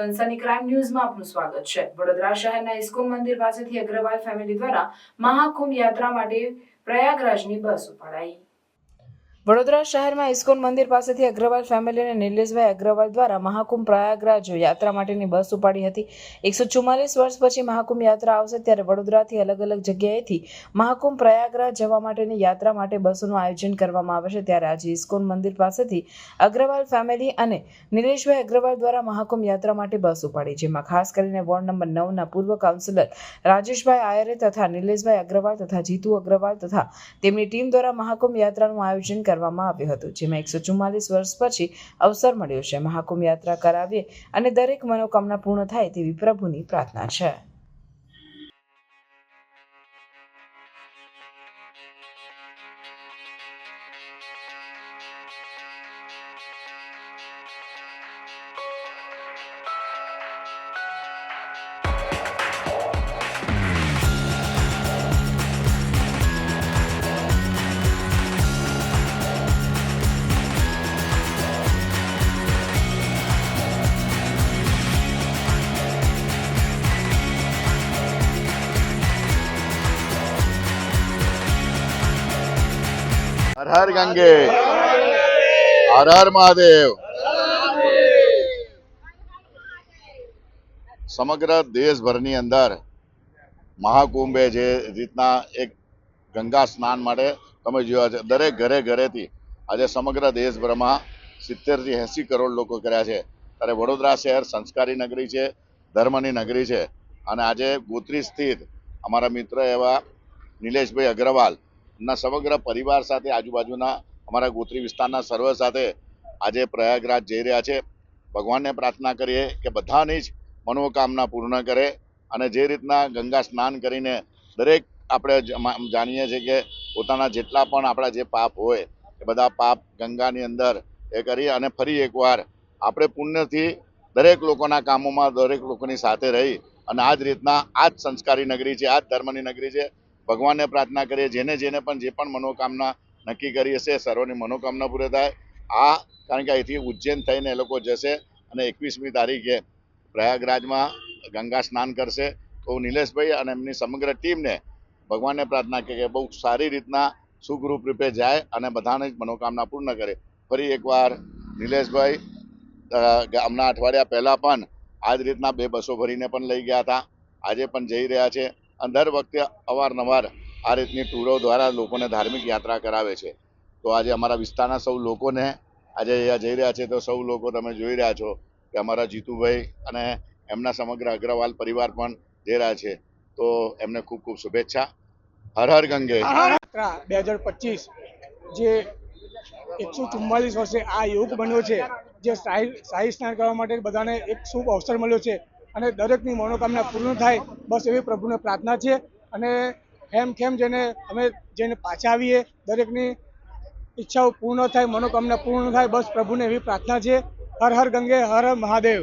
સનસની crime ન્યૂઝમાં આપનું સ્વાગત છે. વડોદરા શહેરના ઇસ્કોન મંદિર પાસેથી અગ્રવાલ ફેમિલી દ્વારા મહાકુંભ યાત્રા માટે પ્રયાગરાજની બસ ઉપાડાઈ. વડોદરા શહેરમાં ઇસ્કોન મંદિર પાસેથી અગ્રવાલ ફેમિલી અને નિલેશભાઈ અગ્રવાલ દ્વારા મહાકુંભ પ્રયાગરાજ યાત્રા માટેની બસ ઉપાડી હતી. એકસો ચુમ્માલીસ વર્ષ પછી મહાકુંભ યાત્રા આવશે ત્યારે વડોદરાથી અલગ અલગ જગ્યાએથી મહાકુંભ પ્રયાગરાજ જવા માટેની યાત્રા માટે બસોનું આયોજન કરવામાં આવે છે. ત્યારે આજે ઇસ્કોન મંદિર પાસેથી અગ્રવાલ ફેમિલી અને નિલેશભાઈ અગ્રવાલ દ્વારા મહાકુંભ યાત્રા માટે બસ ઉપાડી, જેમાં ખાસ કરીને વોર્ડ નંબર નવના પૂર્વ કાઉન્સિલર રાજેશભાઈ આયરે તથા નિલેશભાઈ અગ્રવાલ તથા જીતુ અગ્રવાલ તથા તેમની ટીમ દ્વારા મહાકુંભ યાત્રાનું આયોજન કરવામાં આવ્યું હતું, જેમાં એકસો ચુમ્માલીસ વર્ષ પછી અવસર મળ્યો છે. મહાકુંભ યાત્રા કરાવીએ અને દરેક મનોકામના પૂર્ણ થાય તેવી પ્રભુની પ્રાર્થના છે. હર ગંગે હર હર મહાદેવ સમગ્ર દેશભરની અંદર મહાકુંભે જે રીતના એક ગંગા સ્નાન માટે તમે જોયા છે, દરેક ઘરે ઘરેથી આજે સમગ્ર દેશભરમાં સિત્તેરથી એંસી કરોડ લોકો કર્યા છે. ત્યારે વડોદરા શહેર સંસ્કારી નગરી છે, ધર્મની નગરી છે. અને આજે ગોત્રી સ્થિત અમારા મિત્ર એવા નિલેશભાઈ અગ્રવાલ ના, સમગ્ર પરિવાર સાથે, આજુબાજુના, અમારા ગોત્રી વિસ્તારના સર્વ સાથે આજે પ્રયાગરાજ જઈ રહ્યા છે. ભગવાનને પ્રાર્થના કરીએ કે બધાની જ મનોકામના પૂર્ણ કરે અને જે રીતના ગંગા સ્નાન કરીને દરેક આપણે જાણીએ છીએ કે પોતાના જેટલા પણ આપણા જે પાપ હોય, એ બધા પાપ ગંગાની અંદર એ કરી અને ફરી એકવાર આપણે પુણ્યથી દરેક લોકોના કામોમાં દરેક લોકોની સાથે રહી અને આ જ રીતના આ જ સંસ્કારી નગરી છે, આ જ ધર્મની નગરી છે. ભગવાનને પ્રાર્થના કરીએ, જેને જેને પણ જે પણ મનોકામના નક્કી કરી હશે, સર્વની મનોકામના પૂરી થાય. આ કારણ કે અહીંથી ઉજ્જૈન થઈને એ લોકો જશે અને એકવીસમી તારીખે પ્રયાગરાજમાં ગંગા સ્નાન કરશે. તો નિલેશભાઈ અને એમની સમગ્ર ટીમને ભગવાનને પ્રાર્થના કે કે બહુ સારી રીતના સુખરૂપ રૂપે જાય અને બધાને જ મનોકામના પૂર્ણ કરે. ફરી એકવાર નિલેશભાઈ હમણાં અઠવાડિયા પહેલાં પણ આ જ રીતના બે બસો ભરીને પણ લઈ ગયા હતા. આજે પણ જઈ રહ્યા છે. અને દર વખતે અવારનવાર આ રીતની ટૂરો દ્વારા લોકોને ધાર્મિક યાત્રા કરાવે છે. તો આજે અમારા વિસ્તારના સૌ લોકોને આજે અહીંયા જઈ રહ્યા છે તો સૌ લોકો તમે જોઈ રહ્યા છો કે અમારા જીતુભાઈ અને એમના સમગ્ર અગ્રવાલ પરિવાર પણ જઈ રહ્યા છે. તો એમને ખૂબ ખૂબ શુભેચ્છા. હર હર ગંગે. બે હજાર પચીસ જે એકસો ચુમ્માલીસ વર્ષે આ યોગ બન્યો છે, જે સાહી શાહી સ્નાન કરવા માટે બધાને એક શુભ અવસર મળ્યો છે. અને દરેકની મનોકામના પૂર્ણ થાય, બસ એવી પ્રભુને પ્રાર્થના છે. અને હેમ ખેમ જેને અમે જેને પાછા આવીએ, દરેકની ઈચ્છાઓ પૂર્ણ થાય, મનોકામના પૂર્ણ થાય, બસ પ્રભુને એવી પ્રાર્થના છે. હર હર ગંગે, હર હર મહાદેવ.